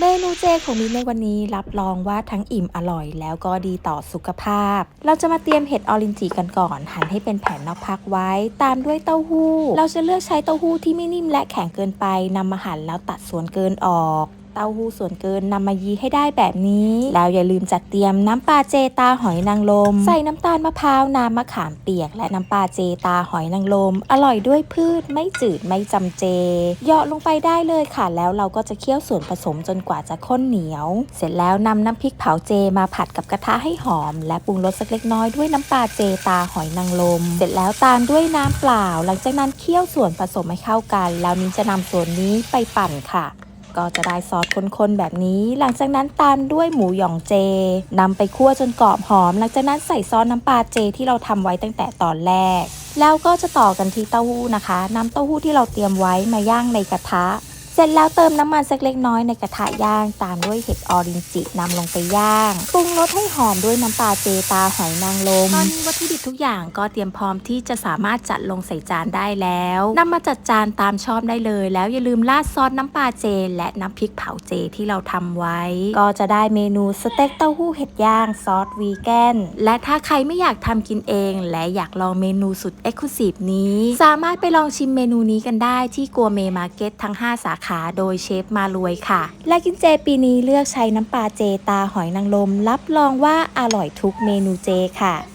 เมนูเจของมิ้นในวันนี้รับรองว่าทั้งอิ่มอร่อย แล้วก็ดีต่อสุขภาพ เราจะมาเตรียมเห็ดออรินจิกันก่อน หั่นให้เป็นแผ่นนอกพักไว้ ตามด้วยเต้าหู้ เราจะเลือกใช้เต้าหู้ที่ไม่นิ่มและแข็งเกินไปนำมาหั่นแล้วตัดส่วนเกินออก เต้าหู้ส่วนเกินนำมายีให้ได้แบบนี้ แล้วอย่าลืมจัดเตรียมน้ำปลาเจตาหอยนางรมใส่น้ำตาลมะพร้าวน้ำมะขามเปียก และน้ำปลาเจตาหอยนางรมอร่อยด้วยพืชไม่จืดไม่จำเจเหยาะลงไปได้เลยค่ะ แล้วเราก็จะเคี่ยวส่วนผสมจนกว่าจะข้นเหนียว เสร็จแล้วนำน้ำพริกเผาเจมาผัดกับกระทะให้หอม และปรุงรสสักเล็กน้อยด้วยน้ำปลาเจตาหอยนางรมเสร็จแล้วตามด้วยน้ำเปล่า หลังจากนั้นเคี่ยวส่วนผสมให้เข้ากัน แล้วนิ้นจะนำส่วนนี้ไปปั่นค่ะ ก็จะได้ซอสข้นๆแบบนี้ หลังจากนั้นตามด้วยหมูหยองเจนำไปคั่วจนกรอบหอม หลังจากนั้นใส่ซอสน้ำปลาเจที่เราทำไว้ตั้งแต่ตอนแรก แล้วก็จะต่อกันที่เต้าหู้นะคะนำเต้าหู้ที่เราเตรียมไว้มาย่างในกระทะ เสร็จแล้วเติมน้ำมันสักเล็กน้อยในกระทะย่าง ตามด้วยเห็ดออรินจินำลงไปย่างปรุงรสให้หอมด้วยน้ำปลาเจตาหอยนางรมตอนนี้วัตถุดิบทุกอย่างก็เตรียมพร้อมที่จะสามารถจัดลงใส่จานได้แล้วนำมาจัดจานตามชอบได้เลย แล้วอย่าลืมราดซอสน้ำปลาเจ และน้ำพริกเผาเจที่เราทำไว้ ก็จะได้เมนูสเต็กเต้าหู้เห็ดย่างซอสวีแกนและถ้าใครไม่อยากทำกินเอง และอยากลองเมนูสุดเอ็กซ์คลูซีฟนี้ สามารถไปลองชิมเมนูนี้กันได้ที่กัวเมมาร์เก็ตทั้ง 5 สาขา โดยเชฟมารวยค่ะ และกินเจปีนี้เลือกใช้น้ำปลาเจตาหอยนางรมรับรองว่าอร่อยทุกเมนูเจค่ะ